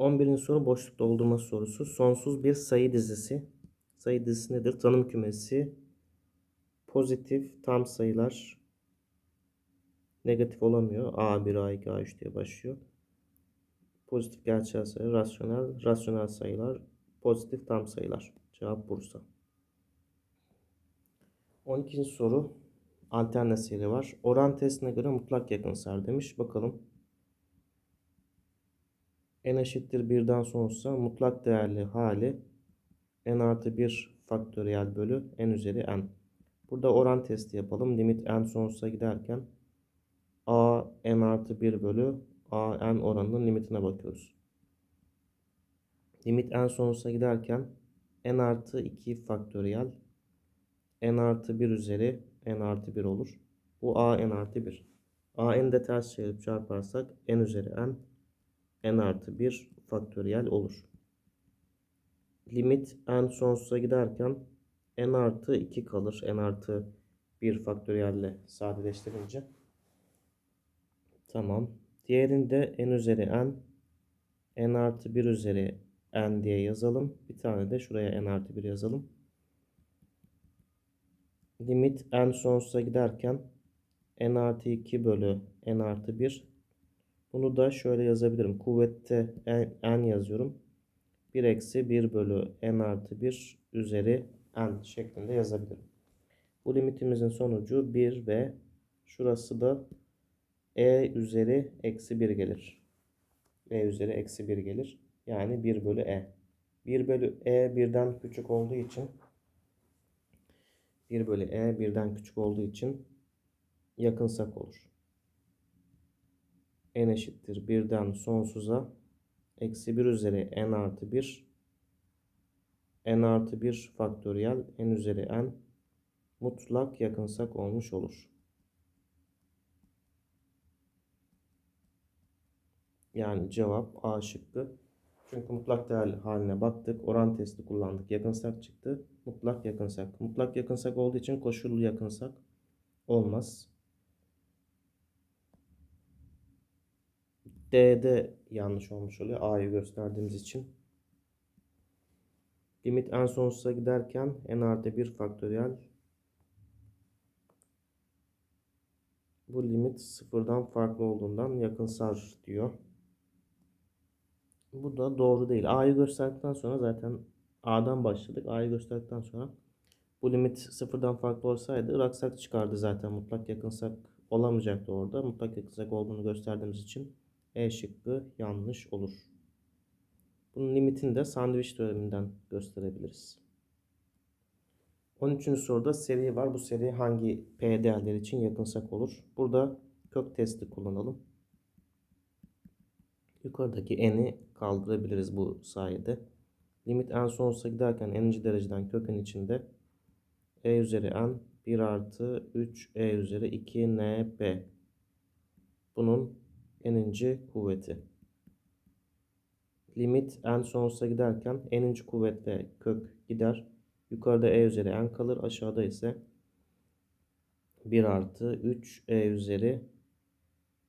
11. soru boşluk doldurma sorusu. Sonsuz bir sayı dizisi. Sayı dizisi nedir? Tanım kümesi. Pozitif tam sayılar negatif olamıyor. A1, A2, A3 diye başlıyor. Pozitif gerçel sayı, rasyonel, rasyonel sayılar, pozitif tam sayılar. Cevap Bursa. 12. soru alternat seri var. Oran testine göre mutlak yakınsar demiş. Bakalım. N eşittir 1'den sonsuza mutlak değerli hali n artı 1 faktöriyel bölü n üzeri n. Burada oran testi yapalım. Limit n sonsuza giderken a n artı 1 bölü a n oranının limitine bakıyoruz. Limit n sonsuza giderken n artı 2 faktöriyel n artı 1 üzeri n artı 1 olur. Bu a n artı 1. a n de ters çevirip çarparsak n üzeri n n artı 1 faktöriyel olur. Limit n sonsuza giderken n artı 2 kalır. n artı 1 faktöriyelle sadeleştirince. Tamam. Diğerinde n üzeri n n artı 1 üzeri n diye yazalım. Bir tane de şuraya n artı 1 yazalım. Limit n sonsuza giderken n artı 2 bölü n artı 1 bunu da şöyle yazabilirim. Kuvvette n, n yazıyorum. 1 eksi 1 bölü n artı 1 üzeri n şeklinde yazabilirim. Bu limitimizin sonucu 1 ve şurası da e üzeri eksi 1 gelir. e üzeri eksi 1 gelir. Yani 1 bölü e. 1 bölü e birden küçük olduğu için 1 bölü e birden küçük olduğu için yakınsak olur n eşittir 1'den sonsuza eksi 1 üzeri n artı 1 n artı 1 faktöriyel n üzeri n mutlak yakınsak olmuş olur. Yani cevap A şıkkı. Çünkü mutlak değer haline baktık. Oran testi kullandık. Yakınsak çıktı. Mutlak yakınsak. Mutlak yakınsak olduğu için koşullu yakınsak olmaz. D'de yanlış olmuş oluyor. A'yı gösterdiğimiz için. Limit en sonsuza giderken n artı 1 faktöriyel bu limit sıfırdan farklı olduğundan yakınsar diyor. Bu da doğru değil. A'yı gösterdikten sonra zaten A'dan başladık. A'yı gösterdikten sonra bu limit sıfırdan farklı olsaydı raksak çıkardı zaten. Mutlak yakınsak olamayacaktı orada. Mutlak yakınsak olduğunu gösterdiğimiz için e şıkkı yanlış olur. Bunun limitini de sandviç teoreminden gösterebiliriz. 13. soruda seri var. Bu seri hangi P değerleri için yakınsak olur? Burada kök testi kullanalım. Yukarıdaki n'i kaldırabiliriz bu sayede. Limit n sonsuza giderken n'inci dereceden kökün içinde e üzeri n 1 artı 3 e üzeri 2 n b. Bunun n'inci kuvveti. Limit n sonsuza giderken n'inci kuvvetle kök gider. Yukarıda e üzeri n kalır. Aşağıda ise 1 artı 3 e üzeri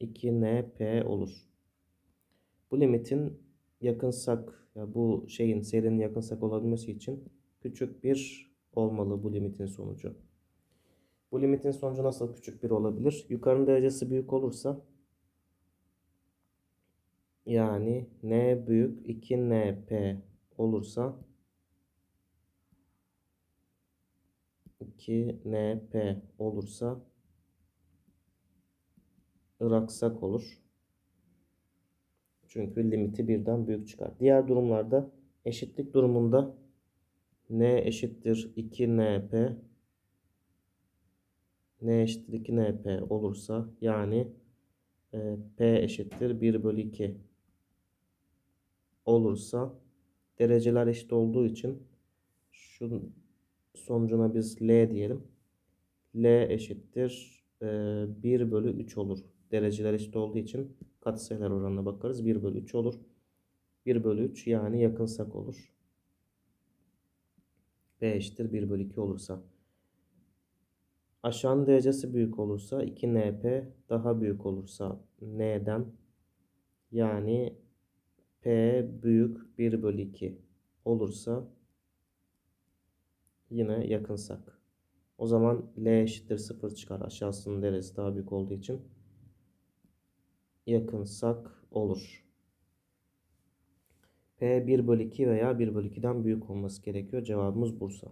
2 n p olur. Bu limitin yakınsak ya bu şeyin serinin yakınsak olabilmesi için küçük bir olmalı bu limitin sonucu. Bu limitin sonucu nasıl küçük bir olabilir? Yukarının derecesi büyük olursa yani n büyük 2np olursa 2np olursa ıraksak olur. Çünkü limiti birden büyük çıkar. Diğer durumlarda eşitlik durumunda n eşittir 2np n eşittir 2np olursa yani e, p eşittir 1 bölü 2 olursa dereceler eşit olduğu için şu sonucuna biz L diyelim. L eşittir e, 1 bölü 3 olur. Dereceler eşit olduğu için katsayılar oranına bakarız. 1 bölü 3 olur. 1 bölü 3 yani yakınsak olur. B eşittir 1 bölü 2 olursa. Aşağının derecesi büyük olursa 2NP daha büyük olursa N'den yani P büyük 1 bölü 2 olursa yine yakınsak. O zaman L eşittir 0 çıkar. Aşağısının deresi daha büyük olduğu için yakınsak olur. P 1 bölü 2 veya 1 bölü 2'den büyük olması gerekiyor. Cevabımız Bursa.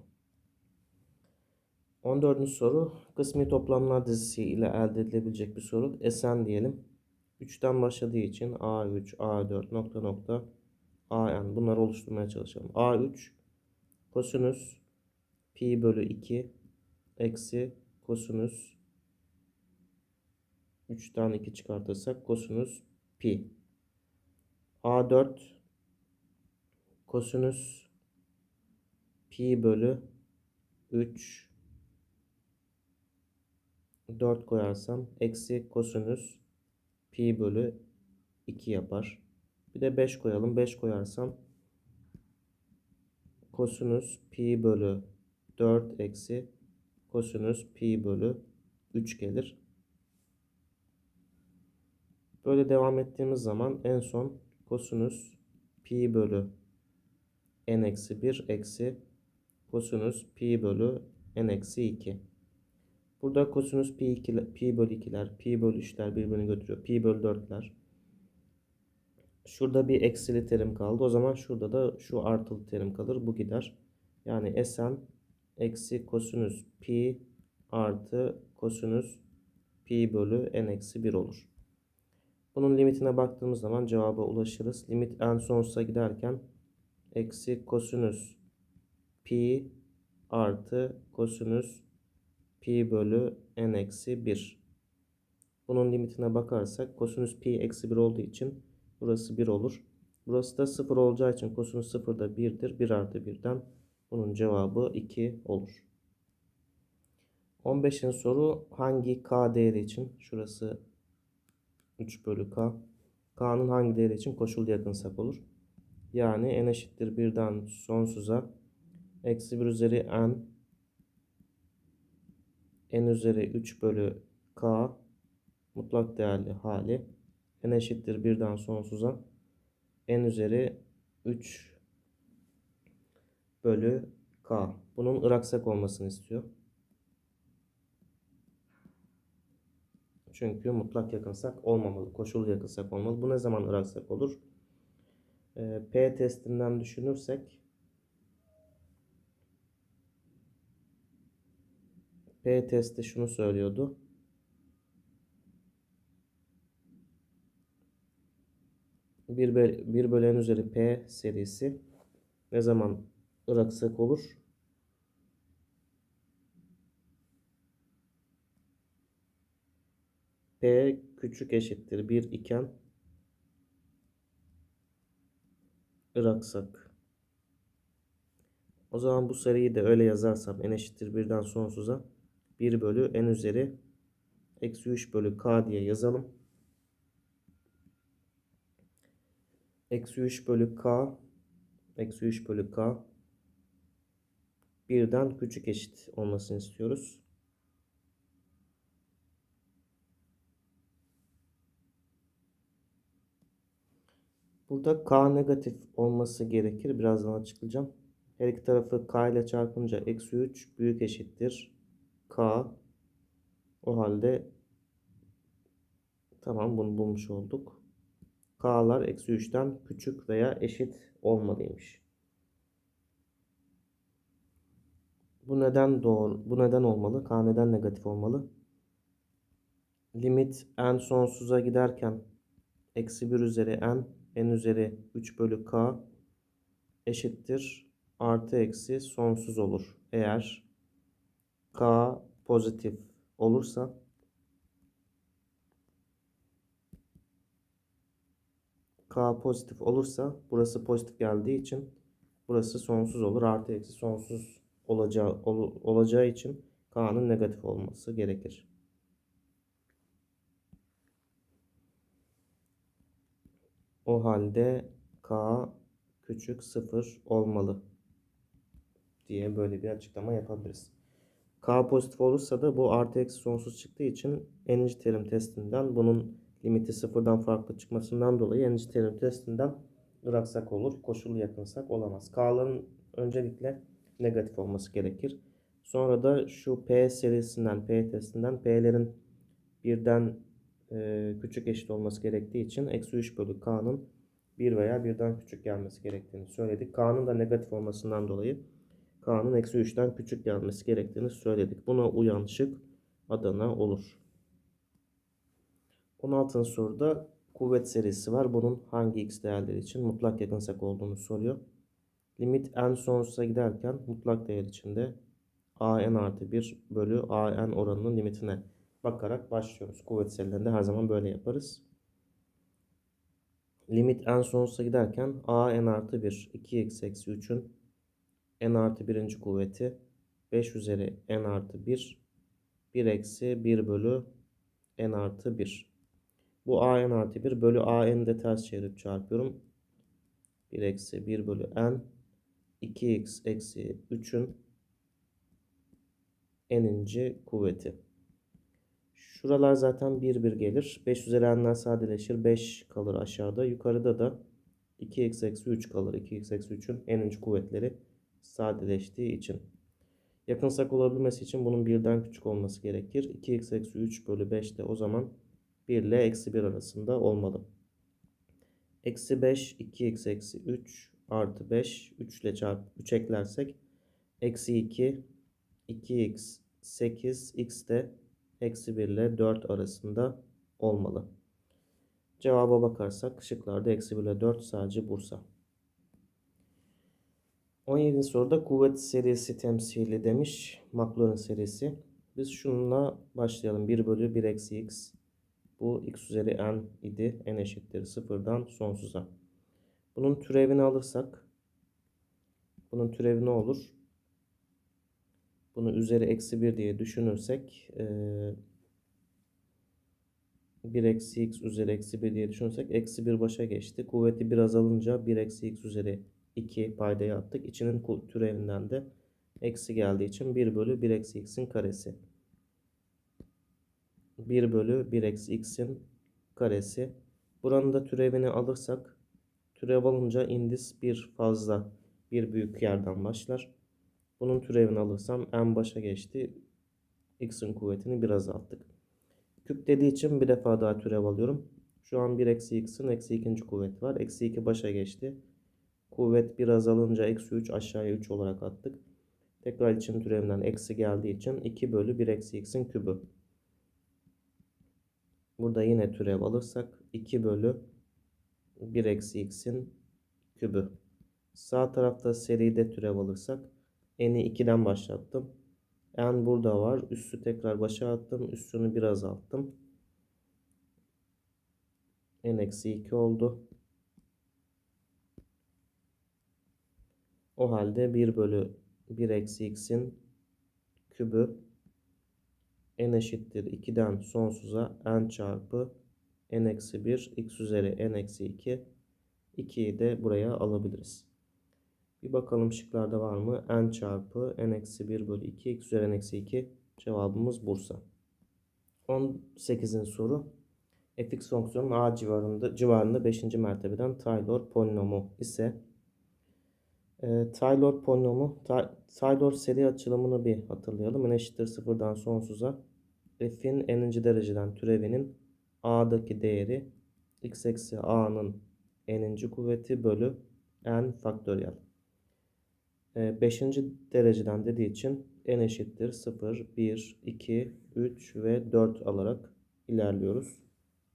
14. soru kısmi toplamlar dizisi ile elde edilebilecek bir soru. Sn diyelim. 3'ten başladığı için A3, A4 nokta nokta AN bunları oluşturmaya çalışalım. A3 kosinüs pi bölü 2 eksi kosinüs 3'ten 2 çıkartırsak kosinüs pi. A4 kosinüs pi bölü 3 4 koyarsam eksi kosinüs pi bölü 2 yapar. Bir de 5 koyalım. 5 koyarsam kosinüs pi bölü 4 eksi kosinüs pi bölü 3 gelir. Böyle devam ettiğimiz zaman en son kosinüs pi bölü n eksi 1 eksi kosinüs pi bölü n eksi 2. Burada kosinüs pi, 2, pi bölü 2'ler, pi bölü 3'ler birbirini götürüyor. Pi bölü 4'ler. Şurada bir eksili terim kaldı. O zaman şurada da şu artılı terim kalır. Bu gider. Yani Sn eksi kosinüs pi artı kosinüs pi bölü n eksi 1 olur. Bunun limitine baktığımız zaman cevaba ulaşırız. Limit en sonsuza giderken eksi kosinüs pi artı kosinüs pi bölü n eksi 1. Bunun limitine bakarsak kosinüs pi eksi 1 olduğu için burası 1 olur. Burası da 0 olacağı için kosinüs 0 da 1'dir. 1 artı 1'den bunun cevabı 2 olur. 15. soru hangi k değeri için? Şurası 3 bölü k. K'nın hangi değeri için koşul yakınsak olur? Yani n eşittir 1'den sonsuza eksi 1 üzeri n n üzeri 3 bölü k mutlak değerli hali n eşittir 1'den sonsuza n üzeri 3 bölü k. Bunun ıraksak olmasını istiyor. Çünkü mutlak yakınsak olmamalı. Koşullu yakınsak olmalı. Bu ne zaman ıraksak olur? Ee, P testinden düşünürsek P testi şunu söylüyordu. Bir, böl bir bölen üzeri P serisi ne zaman ıraksak olur? P küçük eşittir 1 iken ıraksak. O zaman bu sayıyı da öyle yazarsam n eşittir 1'den sonsuza 1 bölü n üzeri eksi 3 bölü k diye yazalım. Eksi 3 bölü k eksi 3 bölü k birden küçük eşit olmasını istiyoruz. Burada k negatif olması gerekir. Birazdan açıklayacağım. Her iki tarafı k ile çarpınca eksi 3 büyük eşittir. K. O halde tamam bunu bulmuş olduk. k'lar eksi 3'ten küçük veya eşit olmalıymış. Bu neden doğru? Bu neden olmalı? K neden negatif olmalı? Limit n sonsuza giderken eksi 1 üzeri n n üzeri 3 bölü k eşittir artı eksi sonsuz olur. Eğer k pozitif olursa k pozitif olursa burası pozitif geldiği için burası sonsuz olur. Artı eksi sonsuz olacağı, ol, olacağı için k'nın negatif olması gerekir. O halde k küçük 0 olmalı diye böyle bir açıklama yapabiliriz. K pozitif olursa da bu artı eksi sonsuz çıktığı için n'inci terim testinden bunun limiti sıfırdan farklı çıkmasından dolayı n'inci terim testinden bıraksak olur. Koşullu yakınsak olamaz. K'ların öncelikle negatif olması gerekir. Sonra da şu P serisinden, P testinden P'lerin birden e, küçük eşit olması gerektiği için eksi 3 bölü K'nın 1 veya birden küçük gelmesi gerektiğini söyledik. K'nın da negatif olmasından dolayı K'nın eksi 3'ten küçük gelmesi gerektiğini söyledik. Buna uyan şık Adana olur. 16. soruda kuvvet serisi var. Bunun hangi x değerleri için mutlak yakınsak olduğunu soruyor. Limit n sonsuza giderken mutlak değer içinde a n artı 1 bölü a n oranının limitine bakarak başlıyoruz. Kuvvet serilerinde her zaman böyle yaparız. Limit n sonsuza giderken a n artı 1 2x eksi 3'ün n artı 1. kuvveti 5 üzeri n artı 1 1 eksi 1 bölü n artı 1. Bu a n artı 1 bölü a n de ters çevirip çarpıyorum. 1 eksi 1 bölü n 2x eksi 3'ün n'inci kuvveti. Şuralar zaten 1 1 gelir. 5 üzeri n'ler sadeleşir. 5 kalır aşağıda. Yukarıda da 2x eksi 3 kalır. 2x eksi 3'ün n'inci kuvvetleri sadeleştiği için. Yakınsak olabilmesi için bunun birden küçük olması gerekir. 2x eksi 3 bölü 5 de o zaman 1 ile eksi 1 arasında olmalı. Eksi 5 2x eksi 3 artı 5 3 ile çarp 3 eklersek eksi 2 2x 8 x de eksi 1 ile 4 arasında olmalı. Cevaba bakarsak şıklarda eksi 1 ile 4 sadece Bursa. 17. soruda kuvvet serisi temsili demiş. Maclaurin serisi. Biz şununla başlayalım. 1 bölü 1 eksi x. Bu x üzeri n idi. n eşittir sıfırdan sonsuza. Bunun türevini alırsak bunun türevi ne olur? Bunu üzeri eksi 1 diye düşünürsek 1 eksi x üzeri eksi 1 diye düşünürsek eksi 1 başa geçti. Kuvveti biraz alınca 1 eksi x üzeri 2 paydaya attık. İçinin türevinden de eksi geldiği için 1 bölü 1 eksi x'in karesi. 1 bölü 1 eksi x'in karesi. Buranın da türevini alırsak türev alınca indis bir fazla bir büyük yerden başlar. Bunun türevini alırsam n başa geçti. x'in kuvvetini biraz azalttık. Küp dediği için bir defa daha türev alıyorum. Şu an 1 eksi x'in eksi ikinci kuvveti var. Eksi 2 başa geçti. Kuvvet biraz alınca eksi 3 aşağıya 3 olarak attık. Tekrar için türevinden eksi geldiği için 2 bölü 1 eksi x'in kübü. Burada yine türev alırsak 2 bölü 1 eksi x'in kübü. Sağ tarafta seride türev alırsak n'i 2'den başlattım. n burada var. Üssü tekrar başa attım. Üssünü biraz azalttım. n eksi 2 oldu. O halde 1 bölü 1 eksi x'in kübü n eşittir 2'den sonsuza n çarpı n eksi 1 x üzeri n eksi 2 2'yi de buraya alabiliriz. Bir bakalım şıklarda var mı? n çarpı n eksi 1 bölü 2 x üzeri n eksi 2 cevabımız Bursa. 18. soru fx fonksiyonun a civarında civarında 5. mertebeden Taylor polinomu ise e, Taylor polinomu Taylor seri açılımını bir hatırlayalım. n eşittir sıfırdan sonsuza f'in n'inci dereceden türevinin a'daki değeri x eksi a'nın n'inci kuvveti bölü n faktöriyel. 5. E, dereceden dediği için n eşittir 0, 1, 2, 3 ve 4 alarak ilerliyoruz.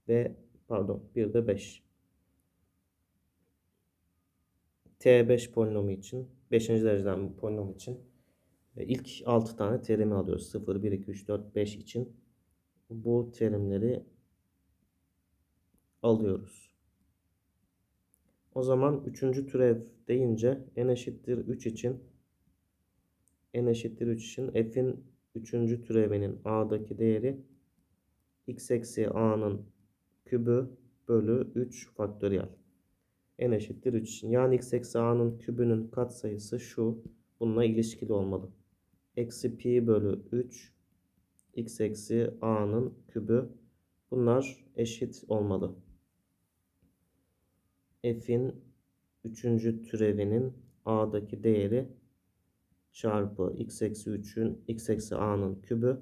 Ve pardon bir de 5. T5 polinomu için 5. dereceden polinom için ilk 6 tane terimi alıyoruz. 0, 1, 2, 3, 4, 5 için bu terimleri alıyoruz. O zaman 3. türev deyince n eşittir 3 için n eşittir 3 için f'in 3. türevinin a'daki değeri x eksi a'nın kübü bölü 3 faktöriyel n eşittir 3 için. Yani x eksi a'nın kübünün katsayısı şu. Bununla ilişkili olmalı. Eksi pi bölü 3 x eksi a'nın kübü. Bunlar eşit olmalı. f'in üçüncü türevinin a'daki değeri çarpı x eksi 3'ün x eksi a'nın kübü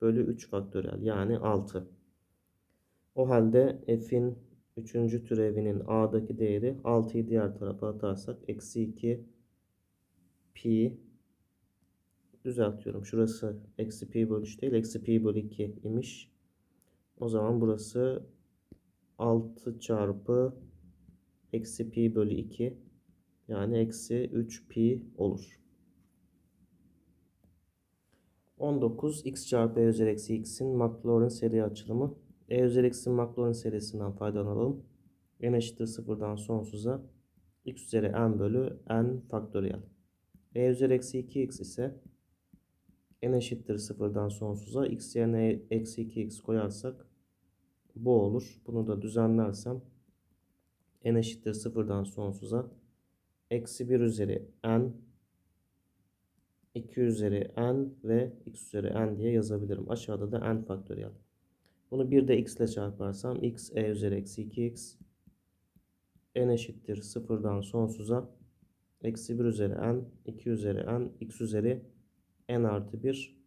bölü 3 faktöriyel yani 6. O halde f'in üçüncü türevinin a'daki değeri 6'yı diğer tarafa atarsak eksi 2 pi düzeltiyorum. Şurası eksi pi bölü 3 değil eksi pi bölü 2 imiş. O zaman burası 6 çarpı eksi pi bölü 2 yani eksi 3 pi olur. 19 x çarpı e üzeri eksi x'in Maclaurin seri açılımı. E üzeri x'in Maclaurin serisinden faydalanalım. n eşittir sıfırdan sonsuza x üzeri n bölü n faktöriyel. e üzeri eksi 2x ise n eşittir sıfırdan sonsuza x yerine eksi 2x koyarsak bu olur. Bunu da düzenlersem n eşittir sıfırdan sonsuza eksi 1 üzeri n 2 üzeri n ve x üzeri n diye yazabilirim. Aşağıda da n faktöriyel. Bunu bir de x ile çarparsam x e üzeri eksi 2x n eşittir sıfırdan sonsuza eksi 1 üzeri n 2 üzeri n x üzeri n artı 1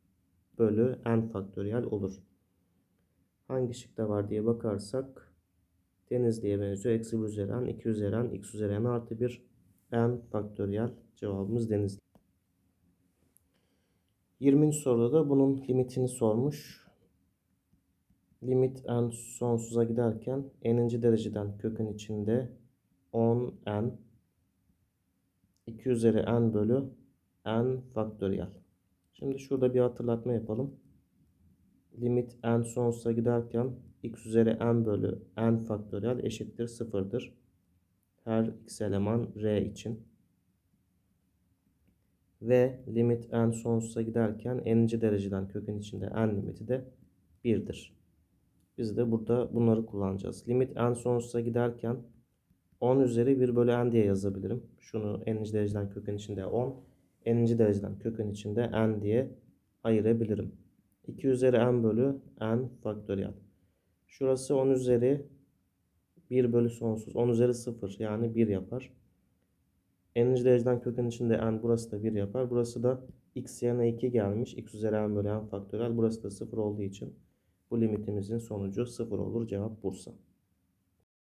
bölü n faktöriyel olur. Hangi şıkta var diye bakarsak Denizli'ye benziyor. Eksi 1 üzeri n 2 üzeri n x üzeri n artı 1 n faktöriyel cevabımız Denizli. 20. soruda da bunun limitini sormuş. Limit n sonsuza giderken n'inci dereceden kökün içinde 10n 2 üzeri n bölü n faktöriyel. Şimdi şurada bir hatırlatma yapalım. Limit n sonsuza giderken x üzeri n bölü n faktöriyel eşittir sıfırdır. Her x eleman r için ve limit n sonsuza giderken n'inci dereceden kökün içinde n limiti de 1'dir. Biz de burada bunları kullanacağız. Limit n sonsuza giderken 10 üzeri 1 bölü n diye yazabilirim. Şunu n'inci dereceden kökün içinde 10, n'inci dereceden kökün içinde n diye ayırabilirim. 2 üzeri n bölü n faktöriyel. Şurası 10 üzeri 1 bölü sonsuz. 10 üzeri 0 yani 1 yapar n'inci dereceden kökün içinde n burası da 1 yapar. Burası da x yerine 2 gelmiş. x üzeri n bölü n faktörel. Burası da 0 olduğu için bu limitimizin sonucu 0 olur. Cevap Bursa.